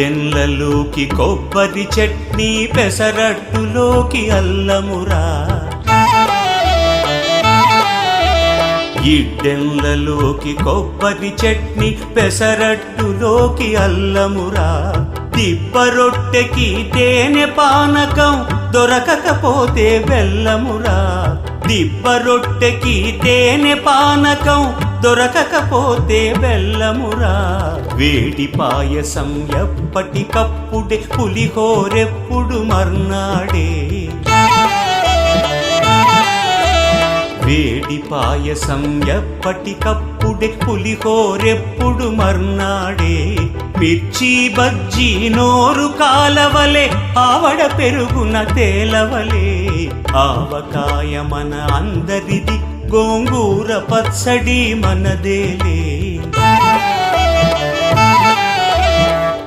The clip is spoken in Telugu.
ఇడ్డెన్లలోకి కొబ్బరి చట్నీ పెసరట్టులోకి అల్లమురా. ఇడ్డెన్లలోకి కొబ్బరి చట్నీ పెసరట్టులోకి అల్లమురా. దిబ్బరొట్టెకి తేనె పానకం దొరకకపోతే బెల్లమురా దిబ్బరొట్టెకి తేనె పానకం దొరకకపోతే బెల్లమురా. వేడి పాయసం ఎప్పటికప్పుడే పులిహోరెప్పుడు మర్నాడే. వేడి పాయసం ఎప్పటికప్పుడే పులిహోరెప్పుడు మర్నాడే. మిర్చి బజ్జీ నోరు కాలవలే ఆవడ పెరుగున తేలవలే. ఆవకాయ మన అందరిది గోంగూర పచ్చడి మనదేలే.